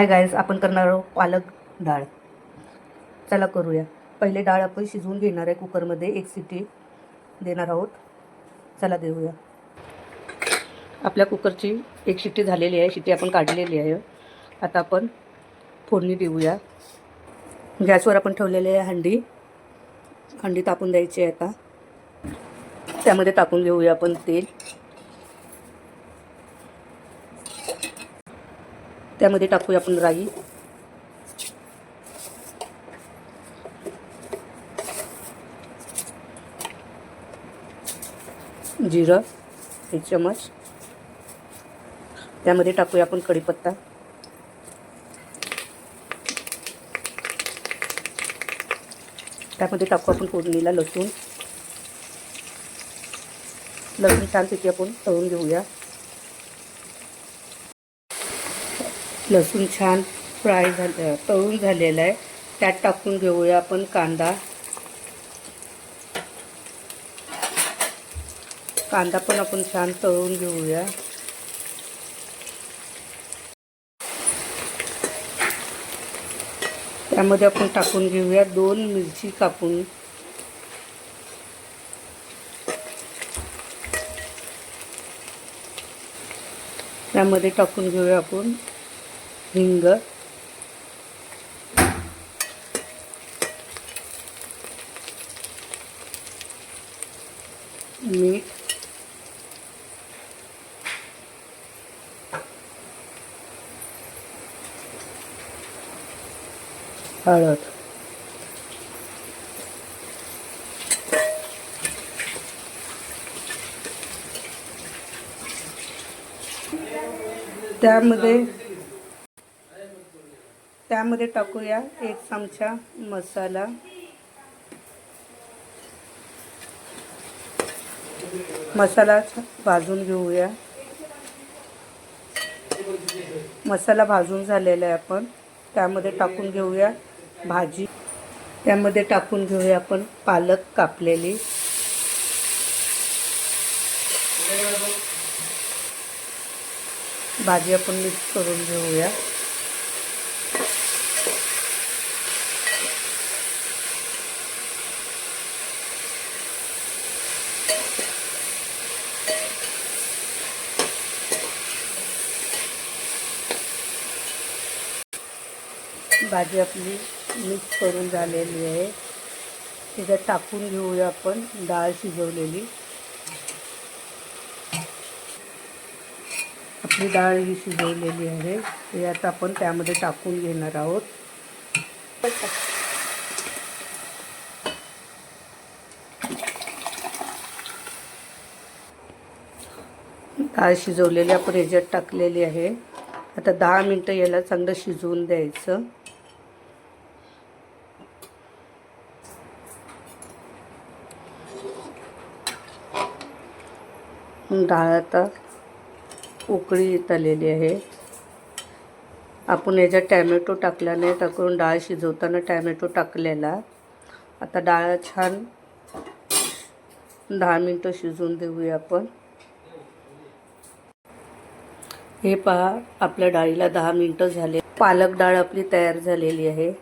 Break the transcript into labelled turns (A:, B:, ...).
A: हाय guys आपण करणार आहोत पालक डाळ. चला करूया. पहिले डाळ आपण शिजवून घेणार आहे कुकरमध्ये. एक सिटी देणार आहोत. चला देऊया. आपल्या कुकरची एक शिट्टी झालेली आहे. शिट्टी आपण काढलेली आहे. आता आपण फोडणी देऊया. गॅसवर आपण ठेवलेली आहे हंडी. हंडी तापून द्यायची आहे आता. त्यामध्ये तापून घेऊया आपण तेल. त्यामध्ये टाकूया आपण राई. जिरं एक चमच त्यामध्ये टाकूया आपण कढीपत्ता. त्यामध्ये टाकू आपण फोडणीला लसूण. लसूण छानपैकी आपण तळून घेऊया. लसूण छान फ्राय झालं तळून झालेलं आहे. त्यात टाकून घेऊया आपण कांदा. कांदा पण आपण छान तळून घेऊया. त्यामध्ये आपण टाकून घेऊया दोन मिरची कापून. त्यामध्ये टाकून घेऊया आपण. हिंग. मीठ. हळद. त्यामध्ये त्यामध्ये टाकूया एक चमचा मसाला. मसाला भाजून घेऊया. मसाला भाजून झालेला आहे आपण. त्यामध्ये टाकून घेऊया भाजी. त्यामध्ये टाकून घेऊया आपण पालक कापलेली. भाजी आपण मिक्स करून घेऊया. भाजी आपली मिक्स करून झालेली आहे. त्याच्यात टाकून घेऊया आपण डाळ शिजवलेली. आपली डाळ ही शिजवलेली आहे. ते आता आपण त्यामध्ये टाकून घेणार आहोत. डाळ शिजवलेली आपण ह्याच्यात टाकलेली आहे. आता दहा मिनटं याला चांगलं शिजवून द्यायचं. डाळ आता उकळी येत आलेली आहे. आपण याच्यात टॅमॅटो टाकल्याने टाकून डाळ शिजवताना टॅमॅटो टाकलेला. आता डाळ छान दहा मिनटं शिजवून देऊया आपण. हे पहा आपल्या डाळीला दहा मिनटं झाले. पालक डाळ आपली तयार झालेली आहे.